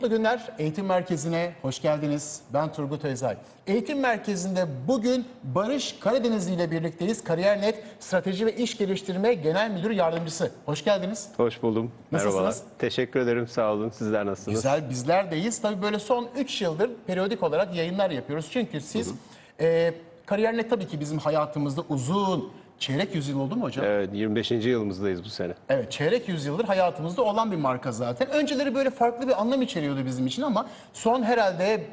Mutlu günler. Eğitim Merkezi'ne hoş geldiniz. Ben Turgut Özay. Eğitim Merkezi'nde bugün Barış Karadenizli ile birlikteyiz. Kariyer.net Strateji ve İş Geliştirme Genel Müdür Yardımcısı. Hoş geldiniz. Hoş buldum. Nasılsınız? Merhabalar. Teşekkür ederim. Sağ olun. Sizler nasılsınız? Güzel bizler deyiz. Tabii böyle son 3 yıldır periyodik olarak yayınlar yapıyoruz. Çünkü siz e, Kariyer.net tabii ki bizim hayatımızda uzun çeyrek yüzyıl oldu mu hocam? Evet, 25. yılımızdayız bu sene. Evet çeyrek yüzyıldır hayatımızda olan bir marka zaten. Önceleri böyle farklı bir anlam içeriyordu bizim için ama son herhalde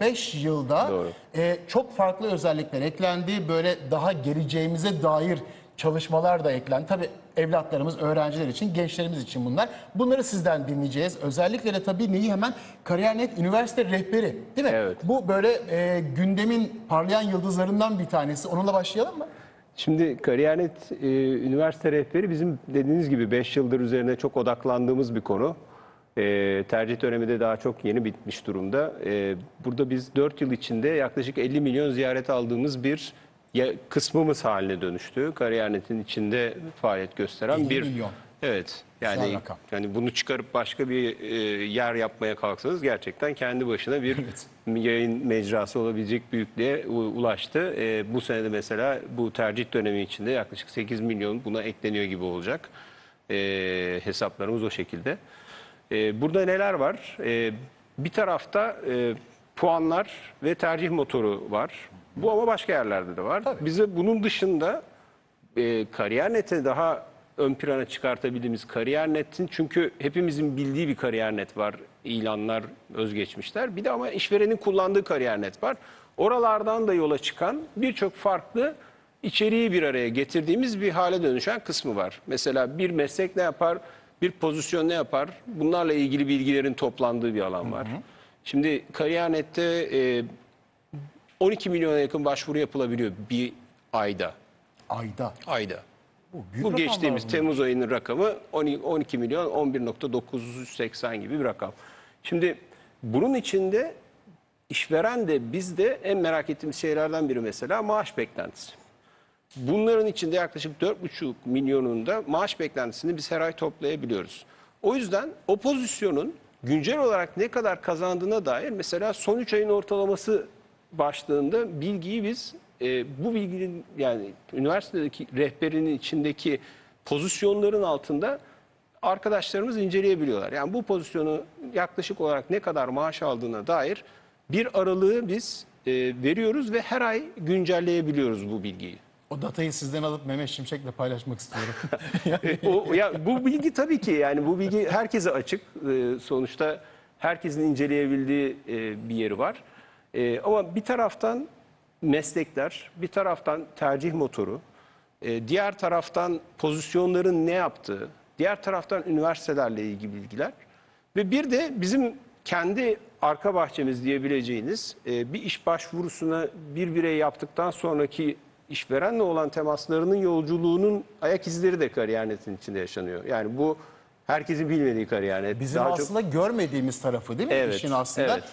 4-5 yılda Doğru. e, çok farklı özellikler eklendi. Böyle daha geleceğimize dair çalışmalar da eklendi. Tabii evlatlarımız, öğrenciler için, gençlerimiz için bunlar. Bunları sizden dinleyeceğiz. Özellikle de tabii neyi hemen Kariyer.net Üniversite Rehberi değil mi? Evet. Bu böyle e, gündemin parlayan yıldızlarından bir tanesi. Onunla başlayalım mı? Şimdi Kariyer.net e, üniversite rehberi bizim dediğiniz gibi 5 yıldır üzerine çok odaklandığımız bir konu. E, tercih dönemi de daha çok yeni bitmiş durumda. E, burada biz 4 yıl içinde yaklaşık 50 milyon ziyaret aldığımız bir ya- kısmımız haline dönüştü. Kariyer.net'in içinde faaliyet gösteren 50 bir milyon. Evet. Güzel Yani rakam. yani bunu çıkarıp başka bir e, yer yapmaya kalksanız gerçekten kendi başına bir yayın mecrası olabilecek büyüklüğe ulaştı. E, bu senede mesela bu tercih dönemi içinde yaklaşık 8 milyon buna ekleniyor gibi olacak. E, hesaplarımız o şekilde. E, burada neler var? E, bir tarafta e, puanlar ve tercih motoru var. Bu ama başka yerlerde de var. Bize bunun dışında e, Kariyer.net'e daha ön plana çıkartabildiğimiz Kariyer.net'in çünkü hepimizin bildiği bir Kariyer.net var. İlanlar, özgeçmişler. Bir de ama işverenin kullandığı Kariyer.net var. Oralardan da yola çıkan birçok farklı içeriği bir araya getirdiğimiz bir hale dönüşen kısmı var. Mesela bir meslek ne yapar, bir pozisyon ne yapar? Bunlarla ilgili bilgilerin toplandığı bir alan var. Şimdi Kariyer.net'te e, 12 milyona yakın başvuru yapılabiliyor bir ayda. Ayda. Ayda. Bu, geçtiğimiz. Temmuz ayının rakamı 12 12 milyon 11.980 gibi bir rakam. Şimdi bunun içinde işveren de biz de en merak ettiğimiz şeylerden biri mesela maaş beklentisi. Bunların içinde yaklaşık 4,5 milyonunda maaş beklentisini biz her ay toplayabiliyoruz. O yüzden o pozisyonun güncel olarak ne kadar kazandığına dair mesela son 3 ayın ortalaması başlığında bilgiyi biz e, bu bilginin yani üniversitedeki rehberinin içindeki pozisyonların altında arkadaşlarımız inceleyebiliyorlar. Yani bu pozisyonu yaklaşık olarak ne kadar maaş aldığına dair bir aralığı biz e, veriyoruz ve her ay güncelleyebiliyoruz bu bilgiyi. O datayı sizden alıp Mehmet Şimşek'le paylaşmak istiyorum. E, o ya bu bilgi tabii ki yani bu bilgi herkese açık. E, sonuçta herkesin inceleyebildiği e, bir yeri var. E, ama bir taraftan meslekler, bir taraftan tercih motoru, e, diğer taraftan pozisyonların ne yaptığı, diğer taraftan üniversitelerle ilgili bilgiler ve bir de bizim kendi arka bahçemiz diyebileceğiniz e, bir iş başvurusuna bir birey yaptıktan sonraki işverenle olan temaslarının yolculuğunun ayak izleri de Kariyer.net'in içinde yaşanıyor. Yani bu herkesin bilmediği Kariyer.net. Bizim Daha çok- aslında görmediğimiz tarafı değil mi Evet, işin aslında? evet.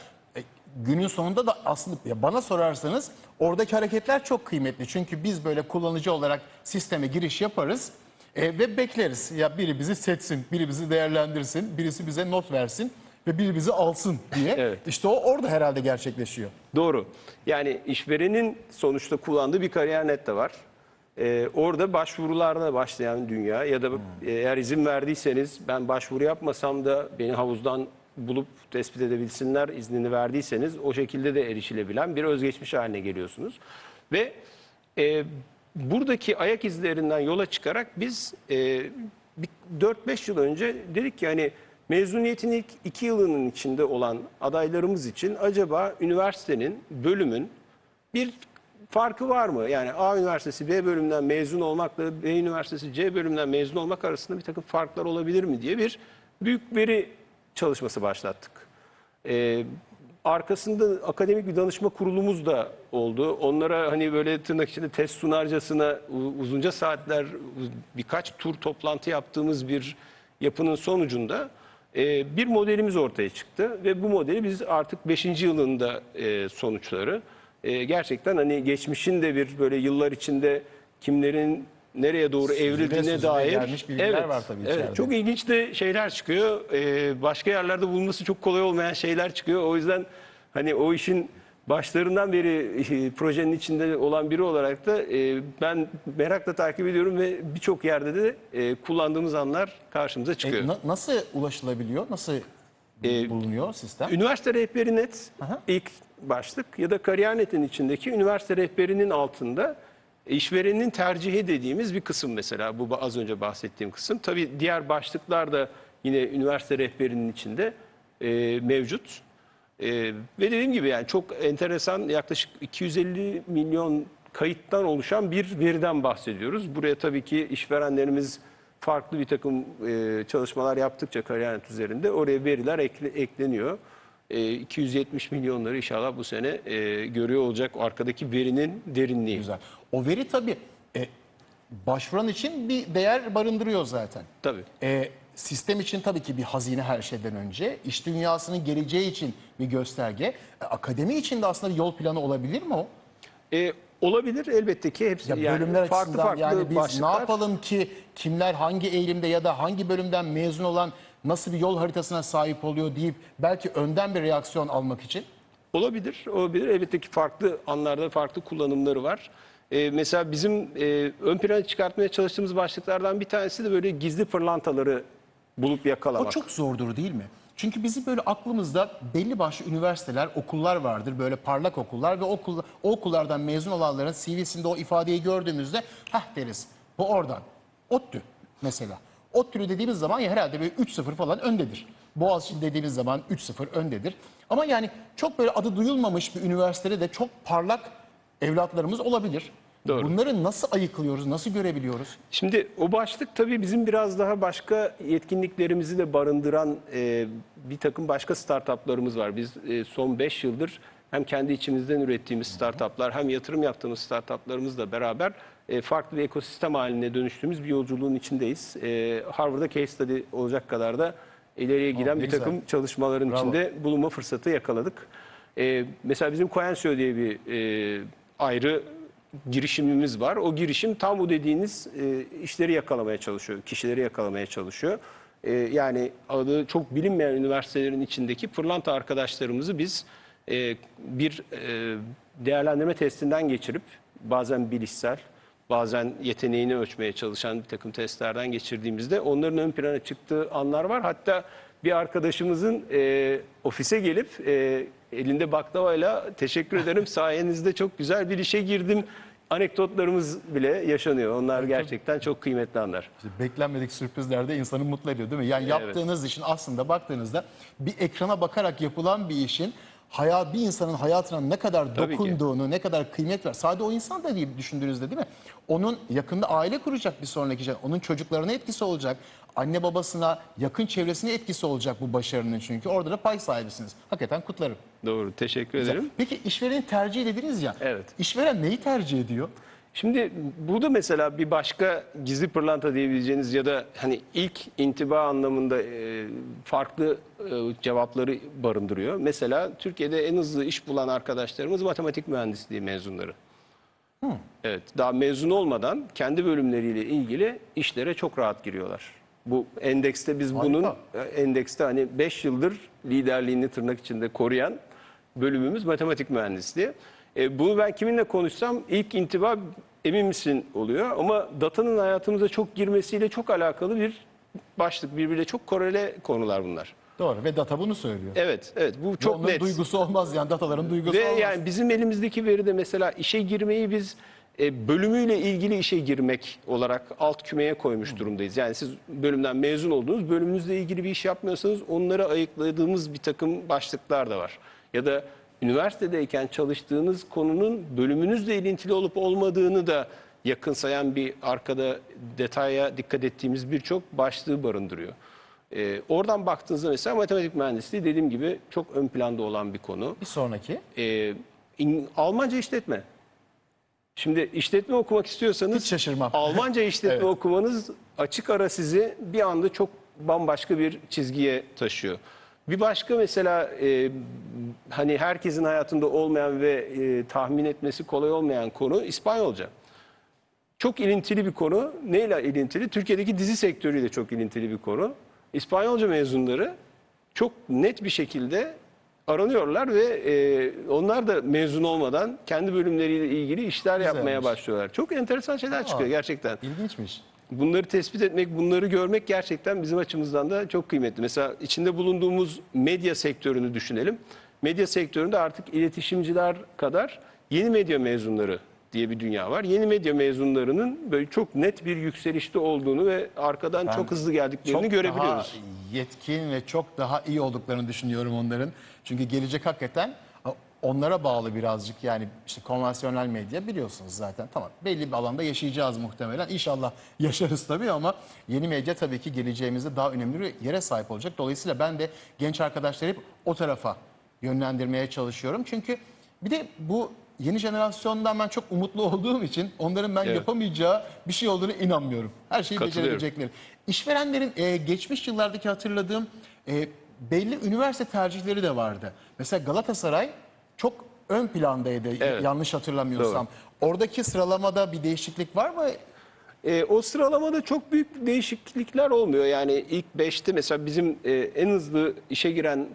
E, Günün sonunda da aslında ya bana sorarsanız oradaki hareketler çok kıymetli. Çünkü biz böyle kullanıcı olarak sisteme giriş yaparız e, ve bekleriz. Ya biri bizi seçsin, biri bizi değerlendirsin, birisi bize not versin ve biri bizi alsın diye. Evet. İşte o orada herhalde gerçekleşiyor. Doğru. Yani işverenin sonuçta kullandığı bir kariyer.net de var. Ee, orada başvurularla başlayan dünya ya da eğer izin verdiyseniz ben başvuru yapmasam da beni havuzdan bulup tespit edebilsinler iznini verdiyseniz o şekilde de erişilebilen bir özgeçmiş haline geliyorsunuz. Ve e, buradaki ayak izlerinden yola çıkarak biz e, bir 4-5 yıl önce dedik ki hani mezuniyetin ilk 2 yılının içinde olan adaylarımız için acaba üniversitenin, bölümün bir farkı var mı? Yani A üniversitesi B bölümünden mezun olmakla B üniversitesi C bölümünden mezun olmak arasında bir takım farklar olabilir mi diye bir büyük veri çalışması başlattık. Ee, arkasında akademik bir danışma kurulumuz da oldu. Onlara hani böyle tırnak içinde test sunarcasına uzunca saatler birkaç tur toplantı yaptığımız bir yapının sonucunda e, bir modelimiz ortaya çıktı ve bu modeli biz artık 5. yılında e, sonuçları e, gerçekten hani geçmişin de bir böyle yıllar içinde kimlerin nereye doğru Süzüle evrildiğine dair gelmiş bilgiler var tabii içeride. evet, çok ilginç de şeyler çıkıyor. Ee, başka yerlerde bulunması çok kolay olmayan şeyler çıkıyor. O yüzden hani o işin başlarından beri e, projenin içinde olan biri olarak da e, ben merakla takip ediyorum ve birçok yerde de e, kullandığımız anlar karşımıza E, çıkıyor. na- nasıl ulaşılabiliyor? Nasıl E, bulunuyor sistem? Üniversite rehberi net Aha. ilk başlık ya da kariyer.net'in içindeki üniversite rehberinin altında işverenin tercihi dediğimiz bir kısım mesela bu az önce bahsettiğim kısım. Tabii diğer başlıklar da yine üniversite rehberinin içinde e, mevcut. E, ve dediğim gibi yani çok enteresan yaklaşık 250 milyon kayıttan oluşan bir veriden bahsediyoruz. Buraya tabii ki işverenlerimiz farklı bir takım e, çalışmalar yaptıkça kariyer.net üzerinde oraya veriler ekle- ekleniyor. E, 270 milyonları inşallah bu sene e, görüyor olacak o arkadaki verinin derinliği. Güzel. O veri tabii e, başvuran için bir değer barındırıyor zaten. Tabii. E, sistem için tabii ki bir hazine her şeyden önce. İş dünyasının geleceği için bir gösterge. E, akademi için de aslında bir yol planı olabilir mi o? E, olabilir elbette ki hepsi Ya yani bölümler farklı farklı yani biz başlıklar. ne yapalım ki kimler hangi eğilimde ya da hangi bölümden mezun olan nasıl bir yol haritasına sahip oluyor deyip belki önden bir reaksiyon almak için. Olabilir, olabilir. Elbette ki farklı anlarda farklı kullanımları var. Ee, mesela bizim e, ön plana çıkartmaya çalıştığımız başlıklardan bir tanesi de böyle gizli pırlantaları bulup yakalamak. O çok zordur değil mi? Çünkü bizim böyle aklımızda belli başlı üniversiteler, okullar vardır. Böyle parlak okullar ve okul, o okullardan mezun olanların CV'sinde o ifadeyi gördüğümüzde hah deriz. Bu oradan. ODTÜ mesela. ODTÜ dediğimiz zaman ya herhalde böyle 3-0 falan öndedir. Boğaziçi dediğimiz zaman 3-0 öndedir. Ama yani çok böyle adı duyulmamış bir üniversitede de çok parlak evlatlarımız olabilir. Doğru. Bunları nasıl ayıklıyoruz, nasıl görebiliyoruz? Şimdi o başlık tabii bizim biraz daha başka yetkinliklerimizi de barındıran e, bir takım başka startuplarımız var. Biz e, son 5 yıldır hem kendi içimizden ürettiğimiz startuplar hem yatırım yaptığımız startuplarımızla beraber e, farklı bir ekosistem haline dönüştüğümüz bir yolculuğun içindeyiz. E, Harvard'da case study olacak kadar da ileriye giden ne bir güzel. takım çalışmaların Bravo. içinde bulunma fırsatı yakaladık. E, mesela bizim Coensio diye bir e, ayrı girişimimiz var. O girişim tam bu dediğiniz e, işleri yakalamaya çalışıyor, kişileri yakalamaya çalışıyor. E, yani adı çok bilinmeyen üniversitelerin içindeki pırlanta arkadaşlarımızı biz e, bir e, değerlendirme testinden geçirip bazen bilişsel, bazen yeteneğini ölçmeye çalışan bir takım testlerden geçirdiğimizde onların ön plana çıktığı anlar var. Hatta bir arkadaşımızın e, ofise gelip e, elinde baklavayla teşekkür ederim sayenizde çok güzel bir işe girdim anekdotlarımız bile yaşanıyor. Onlar gerçekten çok kıymetli anlar. İşte beklenmedik sürprizler de insanı mutlu ediyor değil mi? Yani yaptığınız işin aslında baktığınızda bir ekrana bakarak yapılan bir işin hayat bir insanın hayatına ne kadar Tabii ki. dokunduğunu, ne kadar kıymet ver. Sadece o insan da değil düşündüğünüzde değil mi? Onun yakında aile kuracak bir sonraki şey. Onun çocuklarına etkisi olacak. Anne babasına, yakın çevresine etkisi olacak bu başarının çünkü. Orada da pay sahibisiniz. Hakikaten kutlarım. Doğru, teşekkür ederim. Peki işverenin tercih dediniz ya. Evet. İşveren neyi tercih ediyor? Şimdi burada mesela bir başka gizli pırlanta diyebileceğiniz ya da hani ilk intiba anlamında e, farklı e, cevapları barındırıyor. Mesela Türkiye'de en hızlı iş bulan arkadaşlarımız matematik mühendisliği mezunları. Evet, daha mezun olmadan kendi bölümleriyle ilgili işlere çok rahat giriyorlar. Bu endekste biz Harika. bunun e, endekste hani 5 yıldır liderliğini tırnak içinde koruyan bölümümüz matematik mühendisliği. E, bunu ben kiminle konuşsam ilk intiba emin misin oluyor ama datanın hayatımıza çok girmesiyle çok alakalı bir başlık. Birbiriyle çok korele konular bunlar. Doğru ve data bunu söylüyor. Evet, evet bu Ve çok onun net. duygusu olmaz yani dataların duygusu Ve olmaz. yani bizim elimizdeki veride mesela işe girmeyi biz e, bölümüyle ilgili işe girmek olarak alt kümeye koymuş durumdayız. Yani siz bölümden mezun olduğunuz bölümünüzle ilgili bir iş yapmıyorsanız onları ayıkladığımız bir takım başlıklar da var. Ya da üniversitedeyken çalıştığınız konunun bölümünüzle ilintili olup olmadığını da yakınsayan bir arkada detaya dikkat ettiğimiz birçok başlığı barındırıyor. E, oradan baktığınızda mesela matematik mühendisliği dediğim gibi çok ön planda olan bir konu. Bir sonraki. Ee, İng- Almanca işletme. Şimdi işletme okumak istiyorsanız Hiç şaşırmam. Almanca işletme Evet. okumanız açık ara sizi bir anda çok bambaşka bir çizgiye taşıyor. Bir başka mesela e, hani herkesin hayatında olmayan ve e, tahmin etmesi kolay olmayan konu İspanyolca. çok ilintili bir konu. Neyle ilintili? Türkiye'deki dizi sektörüyle çok ilintili bir konu. İspanyolca mezunları çok net bir şekilde aranıyorlar ve e, onlar da mezun olmadan kendi bölümleriyle ilgili işler yapmaya Güzelmiş. başlıyorlar. Çok enteresan şeyler çıkıyor gerçekten. İlginçmiş. Bunları tespit etmek, bunları görmek gerçekten bizim açımızdan da çok kıymetli. Mesela içinde bulunduğumuz medya sektörünü düşünelim. Medya sektöründe artık iletişimciler kadar yeni medya mezunları diye bir dünya var. Yeni medya mezunlarının böyle çok net bir yükselişte olduğunu ve arkadan çok hızlı geldiklerini Çok görebiliyoruz. daha yetkin ve çok daha iyi olduklarını düşünüyorum onların. Çünkü gelecek hakikaten onlara bağlı birazcık yani işte konvansiyonel medya biliyorsunuz zaten. Tamam belli bir alanda yaşayacağız muhtemelen. İnşallah yaşarız tabii ama yeni medya tabii ki geleceğimizde daha önemli bir yere sahip olacak. Dolayısıyla ben de genç arkadaşları hep o tarafa yönlendirmeye çalışıyorum. Çünkü bir de bu yeni jenerasyondan ben çok umutlu olduğum için onların ben Evet. yapamayacağı bir şey olduğunu inanmıyorum. Her şeyi becerebilecekleri. İşverenlerin e, geçmiş yıllardaki hatırladığım e, belli üniversite tercihleri de vardı. Mesela Galatasaray çok ön plandaydı Evet. yanlış hatırlamıyorsam. Oradaki sıralamada bir değişiklik var mı? E, o sıralamada çok büyük değişiklikler olmuyor. Yani ilk 5'te mesela bizim e, en hızlı işe giren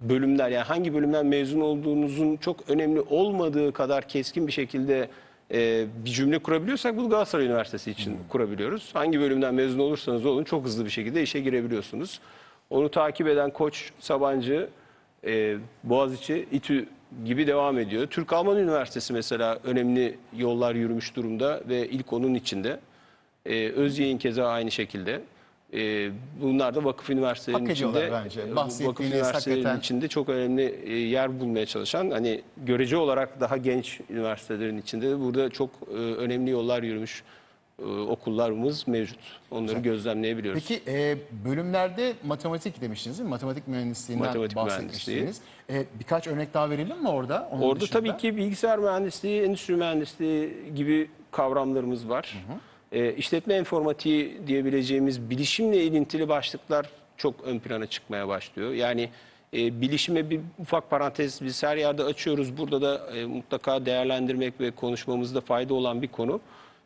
bölümler yani hangi bölümden mezun olduğunuzun çok önemli olmadığı kadar keskin bir şekilde e, bir cümle kurabiliyorsak bunu Galatasaray Üniversitesi için kurabiliyoruz. Hangi bölümden mezun olursanız olun çok hızlı bir şekilde işe girebiliyorsunuz. Onu takip eden Koç, Sabancı, e, Boğaziçi, İTÜ gibi devam ediyor. Türk-Alman Üniversitesi mesela önemli yollar yürümüş durumda ve ilk onun içinde. Ee, Özyeğin keza aynı şekilde. Ee, bunlar da vakıf üniversitelerinin Hak içinde, bence. e, vakıf üniversitelerinin hakikaten- içinde çok önemli e, yer bulmaya çalışan, hani görece olarak daha genç üniversitelerin içinde de burada çok e, önemli yollar yürümüş e, okullarımız mevcut. Onları gözlemleyebiliyoruz. Peki e, bölümlerde matematik demiştiniz değil mi? Matematik mühendisliğinden Matematik bahsetmiştiniz. E, birkaç örnek daha verelim mi orada? Onun Orada dışında? tabii ki bilgisayar mühendisliği, endüstri mühendisliği gibi kavramlarımız var. Ee, işletme informatiği diyebileceğimiz bilişimle ilintili başlıklar çok ön plana çıkmaya başlıyor. Yani e, bilişime bir ufak parantez biz her yerde açıyoruz. Burada da e, mutlaka değerlendirmek ve konuşmamızda fayda olan bir konu.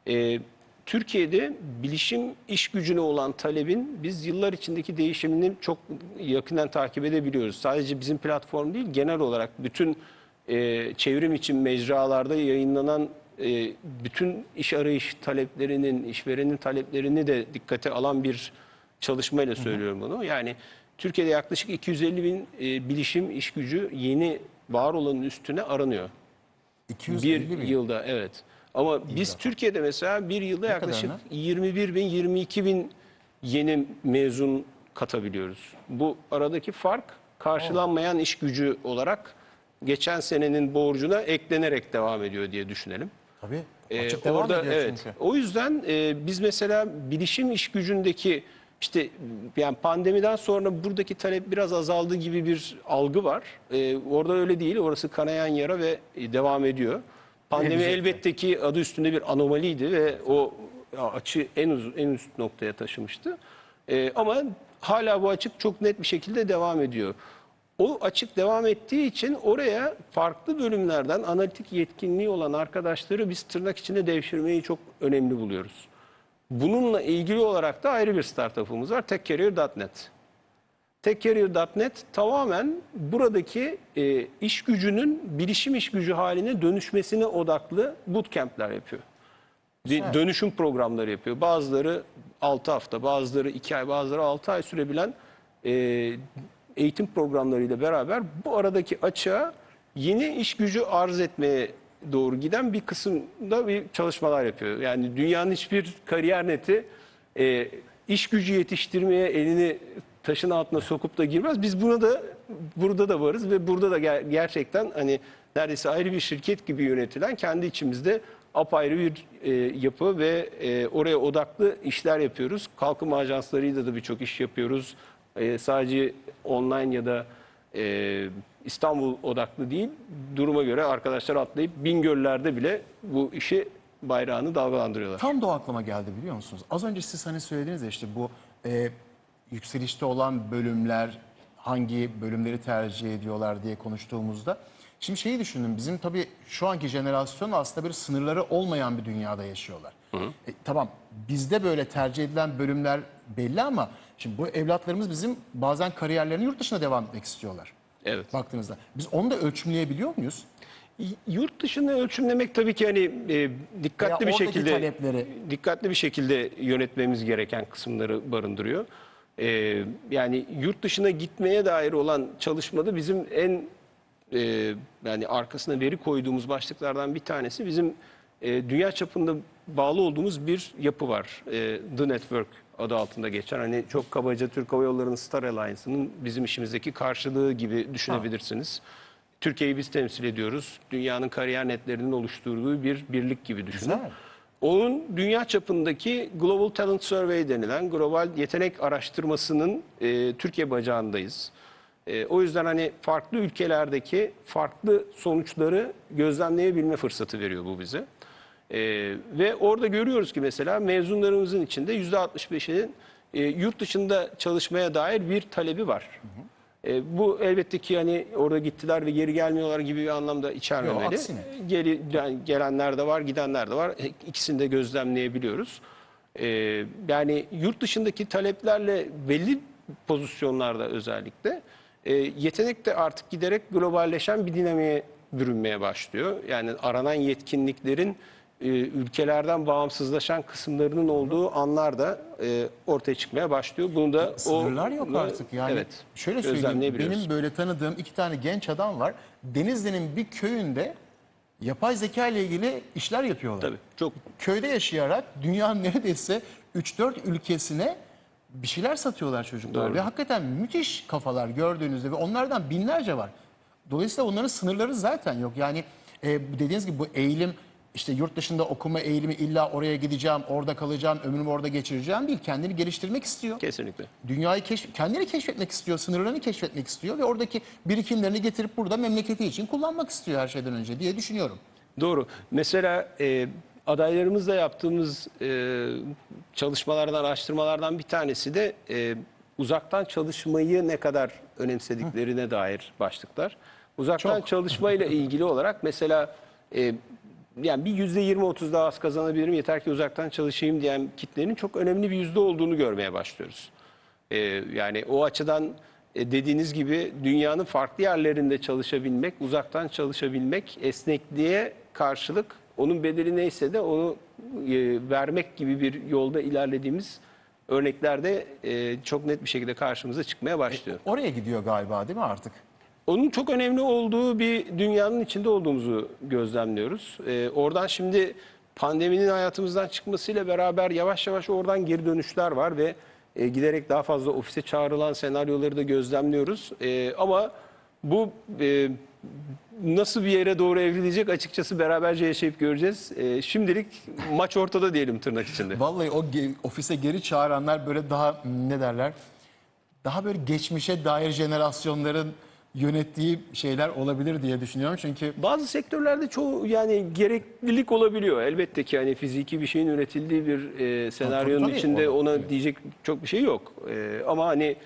E, Türkiye'de bilişim iş gücüne olan talebin biz yıllar içindeki değişimini çok yakından takip edebiliyoruz. Sadece bizim platform değil genel olarak bütün e, çevrim için mecralarda yayınlanan e, bütün iş arayış taleplerinin, işverenin taleplerini de dikkate alan bir çalışmayla söylüyorum bunu. Yani Türkiye'de yaklaşık 250 bin e, bilişim iş gücü yeni var olanın üstüne aranıyor. 250 Bir bin. yılda evet. Ama biz Türkiye'de mesela bir yılda yaklaşık kadarına? 21 bin 22 bin yeni mezun katabiliyoruz. Bu aradaki fark karşılanmayan iş gücü olarak geçen senenin borcuna eklenerek devam ediyor diye düşünelim. Tabii. Ee, Açık devam orada ediyor evet. çünkü. O yüzden e, biz mesela bilişim iş gücündeki işte yani pandemiden sonra buradaki talep biraz azaldı gibi bir algı var. E, orada öyle değil. Orası kanayan yara ve e, devam ediyor. Pandemi elbette ki adı üstünde bir anomaliydi ve o açı en uz en üst noktaya taşımıştı. E, ama hala bu açık çok net bir şekilde devam ediyor. O açık devam ettiği için oraya farklı bölümlerden analitik yetkinliği olan arkadaşları biz tırnak içinde devşirmeyi çok önemli buluyoruz. Bununla ilgili olarak da ayrı bir startup'ımız var. TechCareer.net. TechCareer.net tamamen buradaki e, iş gücünün bilişim iş gücü haline dönüşmesine odaklı bootcamp'ler yapıyor. Bir dönüşüm programları yapıyor. Bazıları 6 hafta, bazıları 2 ay, bazıları 6 ay sürebilen e, eğitim programlarıyla beraber bu aradaki açığa yeni iş gücü arz etmeye doğru giden bir kısımda bir çalışmalar yapıyor. Yani dünyanın hiçbir kariyer neti e, iş gücü yetiştirmeye elini taşın altına sokup da girmez. Biz buna da burada da varız ve burada da ger- gerçekten hani neredeyse ayrı bir şirket gibi yönetilen kendi içimizde apayrı bir e, yapı ve e, oraya odaklı işler yapıyoruz. Kalkınma ajanslarıyla da birçok iş yapıyoruz. E, sadece online ya da e, İstanbul odaklı değil. Duruma göre arkadaşlar atlayıp Bingöl'lerde bile bu işi bayrağını dalgalandırıyorlar. Tam da aklıma geldi biliyor musunuz? Az önce siz hani söylediniz ya işte bu e, yükselişte olan bölümler hangi bölümleri tercih ediyorlar diye konuştuğumuzda. Şimdi şeyi düşündüm. Bizim tabii şu anki jenerasyon aslında bir sınırları olmayan bir dünyada yaşıyorlar. E, tamam bizde böyle tercih edilen bölümler belli ama şimdi bu evlatlarımız bizim bazen kariyerlerini yurt dışında devam etmek istiyorlar. Evet. Baktığınızda. Biz onu da ölçümleyebiliyor muyuz? Yurt dışını ölçümlemek tabii ki hani e, dikkatli Veya bir şekilde talepleri. dikkatli bir şekilde yönetmemiz gereken kısımları barındırıyor. E, yani yurt dışına gitmeye dair olan çalışmada bizim en e, yani arkasına veri koyduğumuz başlıklardan bir tanesi bizim e, dünya çapında bağlı olduğumuz bir yapı var. E, The Network adı altında geçen hani çok kabaca Türk Hava Yolları'nın Star Alliance'ının bizim işimizdeki karşılığı gibi düşünebilirsiniz. Türkiye'yi biz temsil ediyoruz. Dünyanın kariyer netlerinin oluşturduğu bir birlik gibi düşünün. Güzel. Onun dünya çapındaki Global Talent Survey denilen global yetenek araştırmasının e, Türkiye bacağındayız. E, o yüzden hani farklı ülkelerdeki farklı sonuçları gözlemleyebilme fırsatı veriyor bu bize. E, ve orada görüyoruz ki mesela mezunlarımızın içinde %65'inin e, yurt dışında çalışmaya dair bir talebi var. E, bu elbette ki hani orada gittiler ve geri gelmiyorlar gibi bir anlamda içermemeli. Yok, aksine. Geri yani gelenler de var, gidenler de var. E, İkisini de gözlemleyebiliyoruz. E, yani yurt dışındaki taleplerle belli pozisyonlarda özellikle e, yetenek de artık giderek globalleşen bir dinamiğe bürünmeye başlıyor. Yani aranan yetkinliklerin e, ülkelerden bağımsızlaşan kısımlarının olduğu anlar da e, ortaya çıkmaya başlıyor. Bunu da Sınırlar o, yok bunu- artık yani. Evet, Şöyle söyleyeyim benim böyle tanıdığım iki tane genç adam var. Denizli'nin bir köyünde yapay zeka ile ilgili işler yapıyorlar. Tabii çok Köyde yaşayarak dünyanın neredeyse 3-4 ülkesine bir şeyler satıyorlar çocuklar. Doğru. Ve hakikaten müthiş kafalar gördüğünüzde ve onlardan binlerce var. Dolayısıyla onların sınırları zaten yok. Yani e, dediğiniz gibi bu eğilim işte yurt dışında okuma eğilimi illa oraya gideceğim, orada kalacağım, ömrümü orada geçireceğim değil. Kendini geliştirmek istiyor. kesinlikle. Dünyayı keşf kendini keşfetmek istiyor, sınırlarını keşfetmek istiyor ve oradaki birikimlerini getirip burada memleketi için kullanmak istiyor her şeyden önce diye düşünüyorum. Doğru. Mesela e, adaylarımızla yaptığımız e, çalışmalardan, araştırmalardan bir tanesi de e, uzaktan çalışmayı ne kadar önemsediklerine dair başlıklar. Uzaktan Çok. çalışmayla ilgili olarak mesela e, yani bir yüzde yirmi otuz daha az kazanabilirim yeter ki uzaktan çalışayım diyen kitlenin çok önemli bir yüzde olduğunu görmeye başlıyoruz. Ee, yani o açıdan e, dediğiniz gibi dünyanın farklı yerlerinde çalışabilmek, uzaktan çalışabilmek, esnekliğe karşılık onun bedeli neyse de onu e, vermek gibi bir yolda ilerlediğimiz örneklerde e, çok net bir şekilde karşımıza çıkmaya başlıyor. Oraya gidiyor galiba değil mi artık? Onun çok önemli olduğu bir dünyanın içinde olduğumuzu gözlemliyoruz. Ee, oradan şimdi pandeminin hayatımızdan çıkmasıyla beraber yavaş yavaş oradan geri dönüşler var ve e, giderek daha fazla ofise çağrılan senaryoları da gözlemliyoruz. Ee, ama bu e, nasıl bir yere doğru evrilecek açıkçası beraberce yaşayıp göreceğiz. Ee, şimdilik maç ortada diyelim tırnak içinde. Vallahi o ge- ofise geri çağıranlar böyle daha ne derler? Daha böyle geçmişe dair jenerasyonların yönettiği şeyler olabilir diye düşünüyorum. Çünkü Bazı sektörlerde çoğu yani gereklilik olabiliyor. Elbette ki hani fiziki bir şeyin üretildiği bir e, senaryonun tabii, içinde ona diyecek çok bir şey yok. E, ama hani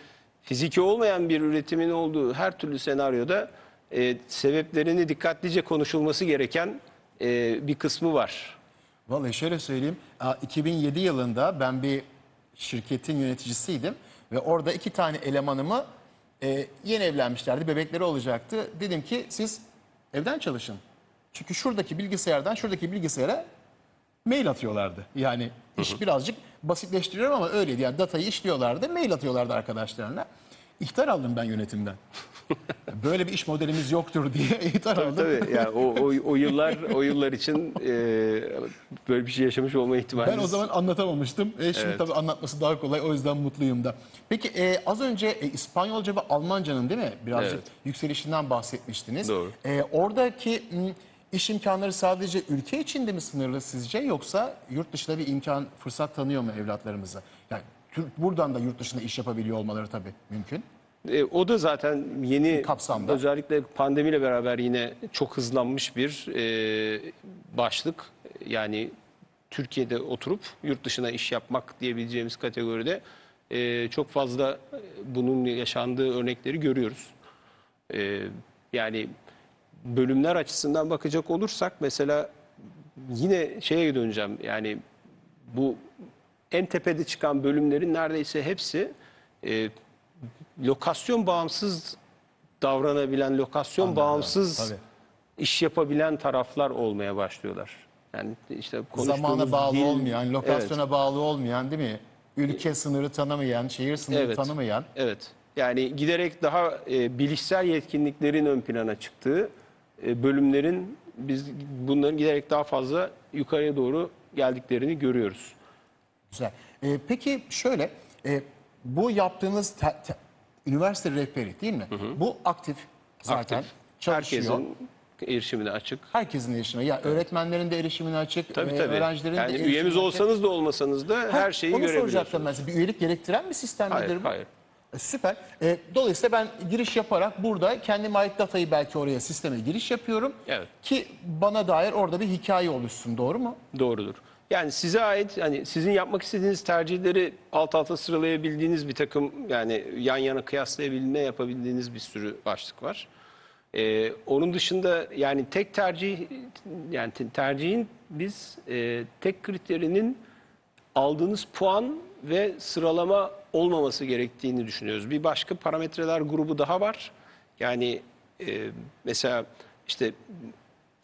fiziki olmayan bir üretimin olduğu her türlü senaryoda e, sebeplerini dikkatlice konuşulması gereken e, bir kısmı var. Vallahi şöyle söyleyeyim. Aa, 2007 yılında ben bir şirketin yöneticisiydim ve orada iki tane elemanımı e, yeni evlenmişlerdi, bebekleri olacaktı. Dedim ki siz evden çalışın. Çünkü şuradaki bilgisayardan şuradaki bilgisayara mail atıyorlardı. Yani iş birazcık basitleştiriyorum ama öyleydi. Yani datayı işliyorlardı, mail atıyorlardı arkadaşlarına. İhtar aldım ben yönetimden. Böyle bir iş modelimiz yoktur diye ihtar aldım. Tabii yani o, o, o yıllar o yıllar için e, böyle bir şey yaşamış olma ihtimaliniz. Ben o zaman anlatamamıştım. E, şimdi Evet. tabii anlatması daha kolay. O yüzden mutluyum da. Peki e, az önce e, İspanyolca ve Almanca'nın değil mi? Birazcık Evet. yükselişinden bahsetmiştiniz. Doğru. E, oradaki m, iş imkanları sadece ülke içinde mi sınırlı sizce yoksa yurt dışında bir imkan, fırsat tanıyor mu evlatlarımıza? Yani Türk buradan da yurt dışında iş yapabiliyor olmaları tabii mümkün. E, o da zaten yeni Kapsamda. özellikle pandemiyle beraber yine çok hızlanmış bir e, başlık. Yani Türkiye'de oturup yurt dışına iş yapmak diyebileceğimiz kategoride e, çok fazla e, bunun yaşandığı örnekleri görüyoruz. E, yani bölümler açısından bakacak olursak mesela yine şeye döneceğim. Yani bu en tepede çıkan bölümlerin neredeyse hepsi e, lokasyon bağımsız davranabilen, lokasyon bağımsız tabii. iş yapabilen taraflar olmaya başlıyorlar. Yani işte Zamana bağlı dil- olmayan, lokasyona Evet. bağlı olmayan değil mi? Ülke sınırı tanımayan, şehir sınırı Evet. tanımayan. Evet. Yani giderek daha e, bilişsel yetkinliklerin ön plana çıktığı e, bölümlerin biz bunların giderek daha fazla yukarıya doğru geldiklerini görüyoruz. Güzel. Ee, peki şöyle, e, bu yaptığınız te- te- üniversite rehberi değil mi? Bu aktif zaten Aktif. çalışıyor. Herkesin erişimine açık. Herkesin erişimine. Ya öğretmenlerin de erişimine açık, Tabii e, tabii. öğrencilerin de Yani erişimine üyemiz açık. olsanız da olmasanız da Ha, her şeyi Onu soracaktım görebiliyorsunuz. ben size. Bir üyelik gerektiren bir sistem Hayır, midir bu? hayır. E, Süper. E, dolayısıyla ben giriş yaparak burada kendime ait datayı belki oraya sisteme giriş yapıyorum. Evet. Ki bana dair orada bir hikaye oluşsun. Doğru mu? Doğrudur. Yani size ait hani sizin yapmak istediğiniz tercihleri alt alta sıralayabildiğiniz bir takım yani yan yana kıyaslayabilme yapabildiğiniz bir sürü başlık var. Ee, onun dışında yani tek tercih yani te- tercihin biz e, tek kriterinin aldığınız puan ve sıralama olmaması gerektiğini düşünüyoruz. Bir başka parametreler grubu daha var. Yani e, mesela işte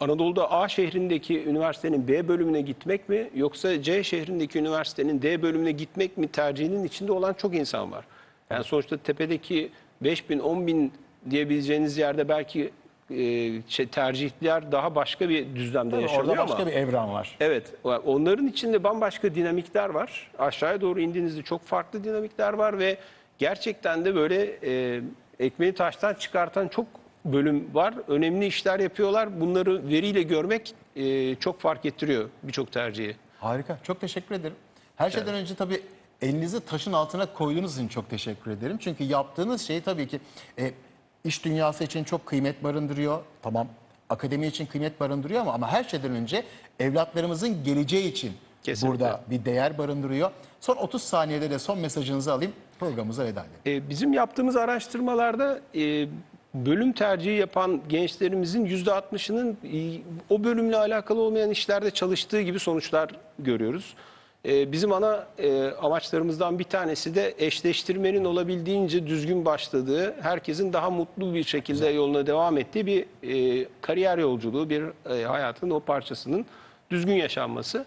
Anadolu'da A şehrindeki üniversitenin B bölümüne gitmek mi yoksa C şehrindeki üniversitenin D bölümüne gitmek mi tercihinin içinde olan çok insan var. Yani sonuçta tepedeki 5 bin 10 bin diyebileceğiniz yerde belki e, şey, tercihler daha başka bir düzlemde yaşanıyor Orada ama. başka bir evren var. Evet, onların içinde bambaşka dinamikler var. Aşağıya doğru indiğinizde çok farklı dinamikler var ve gerçekten de böyle e, ekmeği taştan çıkartan çok bölüm var. Önemli işler yapıyorlar. Bunları veriyle görmek e, çok fark ettiriyor birçok tercihi. Harika. Çok teşekkür ederim. Her şeyden önce tabii elinizi taşın altına koyduğunuz için çok teşekkür ederim. Çünkü yaptığınız şey tabii ki e, iş dünyası için çok kıymet barındırıyor. Tamam akademi için kıymet barındırıyor ama, ama her şeyden önce evlatlarımızın geleceği için Kesinlikle. burada bir değer barındırıyor. Son 30 saniyede de son mesajınızı alayım. Programımıza veda edelim. E, bizim yaptığımız araştırmalarda e, bölüm tercihi yapan gençlerimizin %60'ının e, o bölümle alakalı olmayan işlerde çalıştığı gibi sonuçlar görüyoruz. E, bizim ana e, amaçlarımızdan bir tanesi de eşleştirmenin olabildiğince düzgün başladığı, herkesin daha mutlu bir şekilde yoluna devam ettiği bir e, kariyer yolculuğu, bir e, hayatın o parçasının düzgün yaşanması.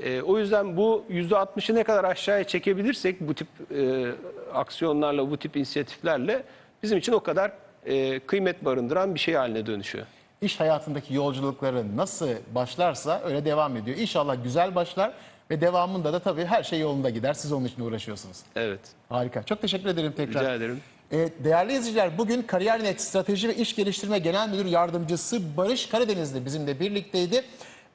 E, o yüzden bu %60'ı ne kadar aşağıya çekebilirsek bu tip e, aksiyonlarla, bu tip inisiyatiflerle bizim için o kadar e, kıymet barındıran bir şey haline dönüşüyor. İş hayatındaki yolculukları nasıl başlarsa öyle devam ediyor. İnşallah güzel başlar ve devamında da tabii her şey yolunda gider. Siz onun için uğraşıyorsunuz. Evet, Harika. Çok teşekkür ederim tekrar. rica ederim. Ee, değerli izleyiciler bugün KariyerNet Strateji ve İş Geliştirme Genel Müdür Yardımcısı Barış Karadenizli bizimle birlikteydi.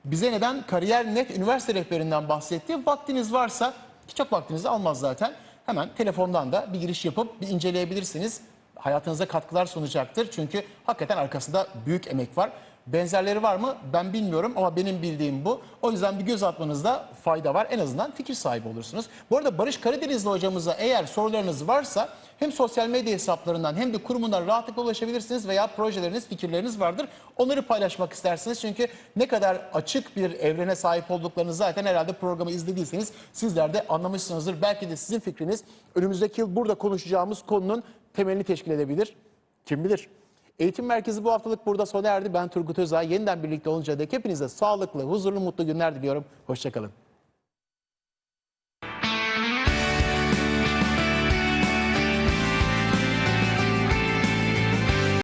Bize neden KariyerNet Üniversite Rehberinden bahsetti. Vaktiniz varsa, ki çok vaktinizi almaz zaten, hemen telefondan da bir giriş yapıp bir inceleyebilirsiniz. Hayatınıza katkılar sunacaktır. Çünkü hakikaten arkasında büyük emek var. Benzerleri var mı ben bilmiyorum ama benim bildiğim bu. O yüzden bir göz atmanızda fayda var. En azından fikir sahibi olursunuz. Bu arada Barış Karadenizli hocamıza eğer sorularınız varsa hem sosyal medya hesaplarından hem de kurumundan rahatlıkla ulaşabilirsiniz veya projeleriniz, fikirleriniz vardır. Onları paylaşmak istersiniz çünkü ne kadar açık bir evrene sahip olduklarını zaten herhalde programı izlediyseniz sizler de anlamışsınızdır. Belki de sizin fikriniz önümüzdeki yıl burada konuşacağımız konunun temelini teşkil edebilir. Kim bilir? Eğitim Merkezi bu haftalık burada sona erdi. Ben Turgut Özay. Yeniden birlikte olunca dek hepinize sağlıklı, huzurlu, mutlu günler diliyorum. Hoşçakalın.